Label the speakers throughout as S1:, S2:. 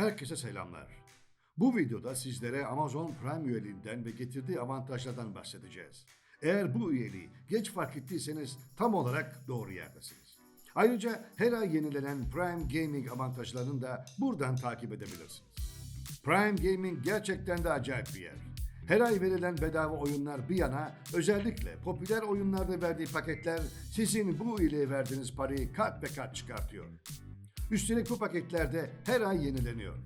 S1: Herkese selamlar. Bu videoda sizlere Amazon Prime üyeliğinden ve getirdiği avantajlardan bahsedeceğiz. Eğer bu üyeliği geç fark ettiyseniz tam olarak doğru yerdesiniz. Ayrıca her ay yenilenen Prime Gaming avantajlarını da buradan takip edebilirsiniz. Prime Gaming gerçekten de acayip bir yer. Her ay verilen bedava oyunlar bir yana özellikle popüler oyunlarda verdiği paketler sizin bu üyeliğe verdiğiniz parayı kat ve kat çıkartıyor. Üstelik bu paketlerde her ay yenileniyor.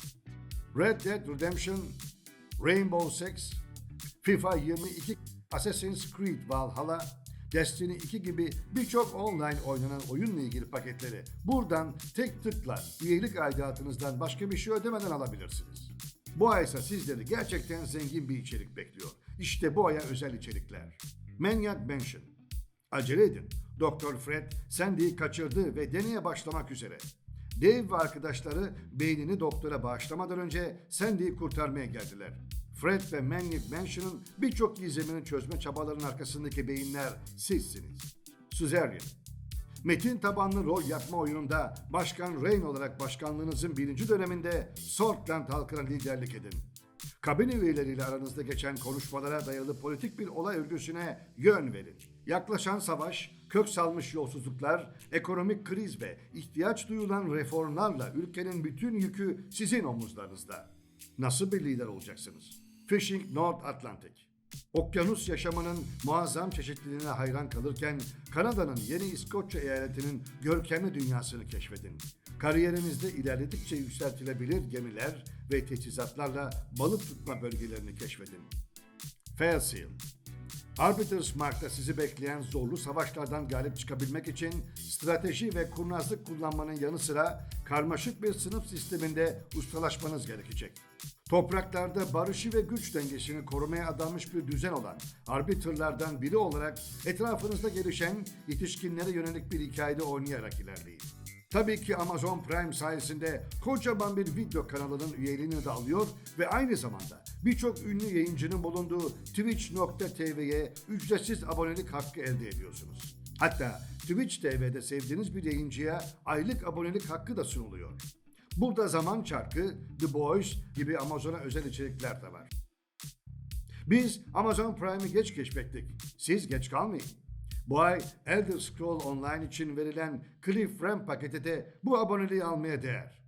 S1: Red Dead Redemption, Rainbow Six, FIFA 22, Assassin's Creed Valhalla, Destiny 2 gibi birçok online oynanan oyunla ilgili paketleri buradan tek tıkla üyelik aidatınızdan başka bir şey ödemeden alabilirsiniz. Bu ay ise sizleri gerçekten zengin bir içerik bekliyor. İşte bu aya özel içerikler. Maniac Mansion. Acele edin. Dr. Fred Sandy'yi kaçırdı ve deneye başlamak üzere. Dave ve arkadaşları beynini doktora bağışlamadan önce Sandy'yi kurtarmaya geldiler. Fred ve Maniac Mansion'ın birçok gizemini çözme çabalarının arkasındaki beyinler sizsiniz. Suzerian. Metin tabanlı rol yapma oyununda Başkan Rain olarak başkanlığınızın birinci döneminde Swordland halkına liderlik edin. Kabine üyeleriyle aranızda geçen konuşmalara dayalı politik bir olay örgüsüne yön verin. Yaklaşan savaş, kök salmış yolsuzluklar, ekonomik kriz ve ihtiyaç duyulan reformlarla ülkenin bütün yükü sizin omuzlarınızda. Nasıl bir lider olacaksınız? Fishing North Atlantic. Okyanus yaşamının muazzam çeşitliliğine hayran kalırken Kanada'nın Yeni İskoçya eyaletinin görkemli dünyasını keşfedin. Kariyerinizde ilerledikçe yükseltilebilir gemiler ve teçhizatlarla balık tutma bölgelerini keşfedin. Fairseal Arbiters Mark'ta sizi bekleyen zorlu savaşlardan galip çıkabilmek için strateji ve kurnazlık kullanmanın yanı sıra karmaşık bir sınıf sisteminde ustalaşmanız gerekecek. Topraklarda barışı ve güç dengesini korumaya adanmış bir düzen olan arbiterlardan biri olarak etrafınızda gelişen yetişkinlere yönelik bir hikayede oynayarak ilerleyin. Tabii ki Amazon Prime sayesinde kocaman bir video kanalının üyeliğini de alıyor ve aynı zamanda birçok ünlü yayıncının bulunduğu Twitch.tv'ye ücretsiz abonelik hakkı elde ediyorsunuz. Hatta Twitch TV'de sevdiğiniz bir yayıncıya aylık abonelik hakkı da sunuluyor. Burada Zaman Çarkı, The Boys gibi Amazon'a özel içerikler de var. Biz Amazon Prime'i geç keşfettik. Siz geç kalmayın. Bu ay Elder Scroll Online için verilen Cliff Ram paketi de bu aboneliği almaya değer.